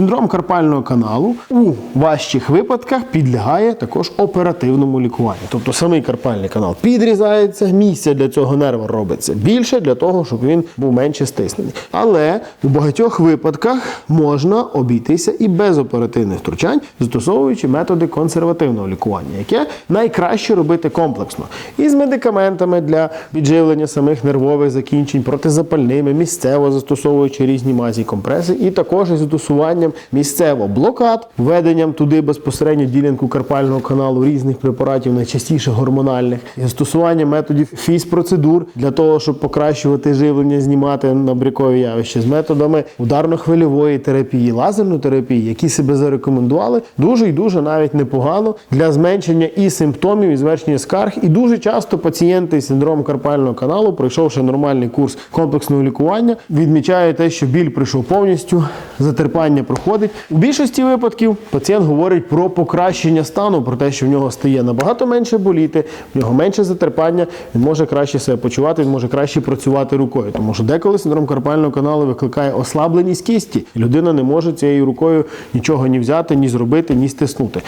Синдром карпального каналу у важчих випадках підлягає також оперативному лікуванню. Тобто самий карпальний канал підрізається, місця для цього нерва робиться більше для того, щоб він був менше стиснений. Але у багатьох випадках можна обійтися і без оперативних втручань, застосовуючи методи консервативного лікування, яке найкраще робити комплексно і з медикаментами для підживлення самих нервових закінчень, протизапальними, місцево застосовуючи різні мазі компреси, і також із застосуванням місцево блокад, введенням туди безпосередньо ділянку карпального каналу різних препаратів, найчастіше гормональних, і застосуванням методів фізпроцедур для того, щоб покращувати живлення, знімати набрякові явища з методами ударно-хвильової терапії, лазерної терапії, які себе зарекомендували дуже і дуже навіть непогано для зменшення і симптомів, і зменшення скарг. І дуже часто пацієнти з синдромом карпального каналу, пройшовши нормальний курс комплексного лікування, відмічають те, що біль прийшов повністю, затерпання проходить. У більшості випадків пацієнт говорить про покращення стану, про те, що в нього стає набагато менше боліти, в нього менше затерпання, він може краще себе почувати, він може краще працювати рукою. Тому що деколи синдром карпального каналу викликає ослабленість кісті. Людина не може цією рукою нічого ні взяти, ні зробити, ні стиснути.